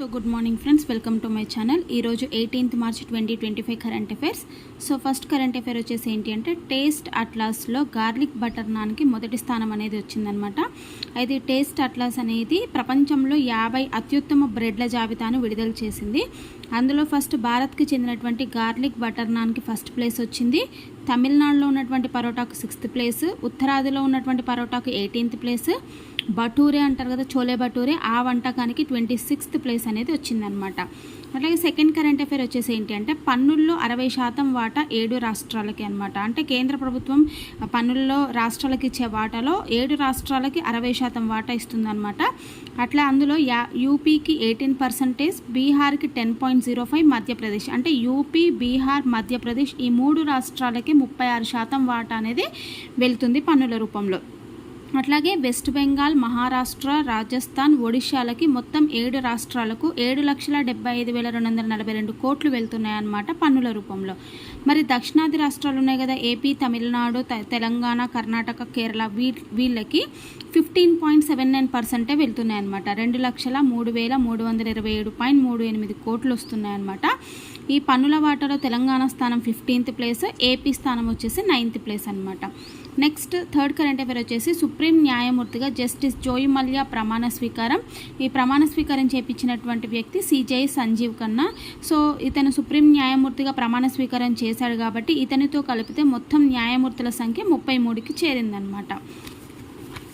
So good morning friends welcome to my channel ఈరోజు eighteenth March twenty twenty five current affairs so first current affair వచ్చేసి ఏంటి అంటే taste అట్లాస్లో garlic butter నాన్కి మొదటి స్థానం అనేది వచ్చిందనమాట అయితే టేస్ట్ అట్లాస్ అనేది ప్రపంచంలో యాభై అత్యుత్తమ బ్రెడ్ల జాబితాను విడుదల చేసింది. అందులో ఫస్ట్ భారత్కి చెందినటువంటి గార్లిక్ బటర్ నాన్కి ఫస్ట్ ప్లేస్ వచ్చింది. తమిళనాడులో ఉన్నటువంటి పరోటాకు సిక్స్త్ ప్లేస్ ఉత్తరాదిలో ఉన్నటువంటి పరోటాకు ఎయిటీన్త్ ప్లేస్ బటూరే అంటారు కదా చోలే భటూరే ఆ వంటకానికి ట్వంటీ సిక్స్త్ ప్లేస్ అనేది వచ్చిందనమాట అట్లాగే సెకండ్ కరెంట్ అఫేర్ వచ్చేసి ఏంటి అంటే పన్నుల్లో అరవై శాతం వాటా ఏడు రాష్ట్రాలకి అనమాట అంటే కేంద్ర ప్రభుత్వం పన్నుల్లో రాష్ట్రాలకు ఇచ్చే వాటాలో ఏడు రాష్ట్రాలకి అరవై శాతం వాటా ఇస్తుందన్నమాట. అట్లా అందులో యా యూపీకి eighteen percentage బీహార్కి ten point zero five Madhya Pradesh. అంటే యూపీ బీహార్ మధ్యప్రదేశ్ ఈ మూడు రాష్ట్రాలకి ముప్పై ఆరు శాతం వాటా అనేది వెళ్తుంది పన్నుల రూపంలో. అట్లాగే వెస్ట్ బెంగాల్ మహారాష్ట్ర రాజస్థాన్ ఒడిశాలకి మొత్తం ఏడు రాష్ట్రాలకు ఏడు లక్షల డెబ్బై ఐదు వేల రెండు వందల నలభై రెండు కోట్లు వెళ్తున్నాయన్నమాట పన్నుల రూపంలో. మరి దక్షిణాది రాష్ట్రాలు ఉన్నాయి కదా ఏపీ తమిళనాడు త- తెలంగాణ కర్ణాటక కేరళ వీ వీళ్ళకి ఫిఫ్టీన్ పాయింట్ సెవెన్ నైన్ పర్సెంటే వెళ్తున్నాయి అనమాట రెండు లక్షల మూడు వేల మూడు వందల ఇరవై ఏడు పాయింట్ మూడు ఎనిమిది కోట్లు వస్తున్నాయన్నమాట. ఈ పన్నుల వాటాలో తెలంగాణ స్థానం ఫిఫ్టీన్త్ ప్లేస్ ఏపీ స్థానం వచ్చేసి నైన్త్ ప్లేస్ అనమాట నెక్స్ట్ థర్డ్ కరెంట్ అఫేర్ వచ్చేసి సుప్రీం న్యాయమూర్తిగా జస్టిస్ జోయి మల్యా ప్రమాణ స్వీకారం. ఈ ప్రమాణ స్వీకారం చేపించినటువంటి వ్యక్తి సిజై సంజీవ్ ఖన్నా. సో ఇతను సుప్రీం న్యాయమూర్తిగా ప్రమాణ స్వీకారం చేశాడు కాబట్టి ఇతనితో కలిపితే మొత్తం న్యాయమూర్తుల సంఖ్య ముప్పై మూడుకి చేరిందనమాట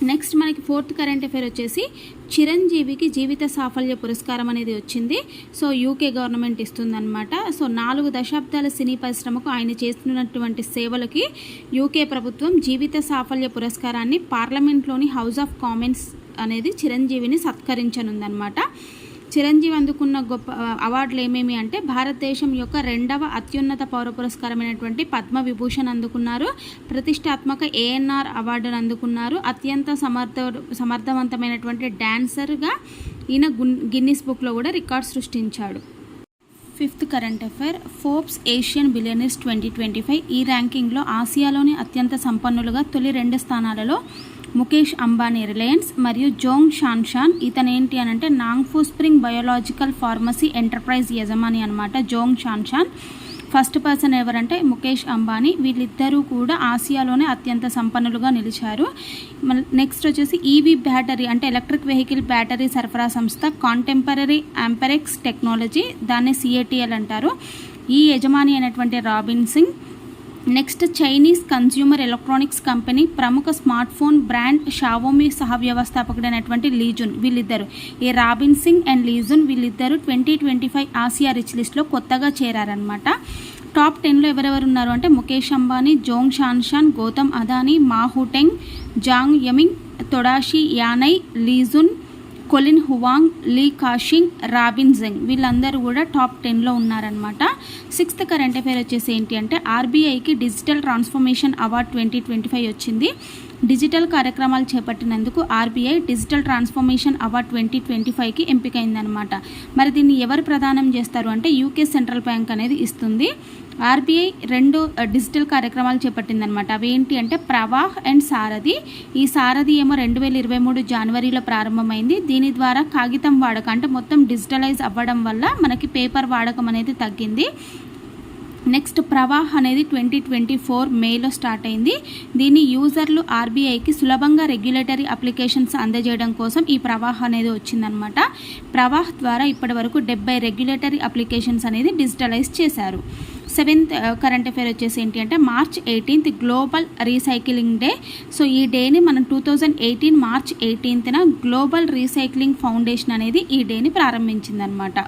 నెక్స్ట్ మనకి ఫోర్త్ కరెంట్ అఫేర్ వచ్చేసి చిరంజీవికి జీవిత సాఫల్య పురస్కారం అనేది వచ్చింది. సో యూకే గవర్నమెంట్ ఇస్తుందన్నమాట. సో నాలుగు దశాబ్దాల సినీ పరిశ్రమకు ఆయన చేస్తున్నటువంటి సేవలకి యూకే ప్రభుత్వం జీవిత సాఫల్య పురస్కారాన్ని పార్లమెంట్లోని హౌస్ ఆఫ్ కామెంట్స్ అనేది చిరంజీవిని సత్కరించనుందన్నమాట. చిరంజీవి అందుకున్న గొప్ప అవార్డులు ఏమేమి అంటే భారతదేశం యొక్క రెండవ అత్యున్నత పౌర పురస్కారమైనటువంటి పద్మ విభూషణ్ అందుకున్నారు ప్రతిష్టాత్మక ఏఎన్ఆర్ అవార్డును అందుకున్నారు అత్యంత సమర్థ సమర్థవంతమైనటువంటి డాన్సర్గా ఈయన గున్ గిన్నిస్ బుక్లో కూడా రికార్డ్ సృష్టించాడు. Fifth current affair Forbes Asian billionaires twenty twenty five ఈ ర్యాంకింగ్లో ఆసియాలోని అత్యంత సంపన్నులుగా తొలి రెండు స్థానాలలో ముఖేష్ అంబానీ రిలయన్స్ మరియు జోంగ్ షాన్షాన్. ఇతను ఏంటి అని అంటే Nongfu spring biological pharmacy enterprise యజమాని అనమాట జోంగ్ షాన్షాన్. ఫస్ట్ పర్సన్ ఎవరంటే ముఖేష్ అంబానీ. వీళ్ళిద్దరూ కూడా ఆసియాలోనే అత్యంత సంపన్నులుగా నిలిచారు. నెక్స్ట్ వచ్చేసి ఈవీ బ్యాటరీ అంటే ఎలక్ట్రిక్ వెహికల్ బ్యాటరీ సరఫరా సంస్థ కాంటెంపరీ అంపెరెక్స్ టెక్నాలజీ దాన్ని సిఏటిఎల్ అంటారు. ఈ యజమాని అయినటువంటి Robin Singh next Chinese consumer electronics company ప్రముఖ స్మార్ట్ ఫోన్ బ్రాండ్ షావోమి సహ వ్యవస్థాపకుడైనటువంటి లీజున్ వీళ్ళిద్దరు. ఈ రాబిన్ సింగ్ అండ్ లీజున్ వీళ్ళిద్దరు twenty twenty five Asia rich లిస్ట్లో కొత్తగా చేరారనమాట టాప్ టెన్లో ఎవరెవరు ఉన్నారు అంటే Mukesh Ambani Zhong Shanshan Gautam Adani Ma Huateng Zhang Yiming Tadashi Yanai Lei Jun Colin Huang Li Kashing Robin Zeng వీళ్ళందరూ కూడా టాప్ టెన్లో ఉన్నారనమాట సిక్స్త్ కరెంట్ అఫైర్ వచ్చేసి ఏంటి అంటే ఆర్బీఐకి digital transformation award twenty twenty five వచ్చింది. డిజిటల్ కార్యక్రమాలు చేపట్టినందుకు RBI digital transformation award twenty twenty ఫైవ్కి ఎంపికైందనమాట మరి దీన్ని ఎవరు ప్రదానం చేస్తారు అంటే యూకే సెంట్రల్ బ్యాంక్ అనేది ఇస్తుంది. ఆర్బీఐ రెండు డిజిటల్ కార్యక్రమాలు చేపట్టిందనమాట అవి ఏంటి అంటే ప్రవాహ్ అండ్ సారథి. ఈ సారథి ఏమో రెండు వేల ఇరవై మూడు జనవరిలో ప్రారంభమైంది. దీని ద్వారా కాగితం వాడకం అంటే మొత్తం డిజిటలైజ్ అవ్వడం వల్ల మనకి పేపర్ వాడకం అనేది తగ్గింది. నెక్స్ట్ ప్రవాహ్ అనేది ట్వంటీ ట్వంటీ ఫోర్ మేలో స్టార్ట్ అయింది. దీన్ని యూజర్లు ఆర్బీఐకి సులభంగా రెగ్యులేటరీ అప్లికేషన్స్ అందజేయడం కోసం ఈ ప్రవాహ్ అనేది వచ్చిందనమాట ప్రవాహ్ ద్వారా ఇప్పటి వరకు డెబ్బై రెగ్యులేటరీ అప్లికేషన్స్ అనేది డిజిటలైజ్ చేశారు. సెవెంత్ కరెంట్ అఫేర్ వచ్చేసి ఏంటి అంటే March eighteenth global recycling day. So ఈ డేని మనం టూ థౌజండ్ ఎయిటీన్ మార్చ్ ఎయిటీన్త్న గ్లోబల్ రీసైక్లింగ్ ఫౌండేషన్ అనేది ఈ డేని ప్రారంభించిందనమాట.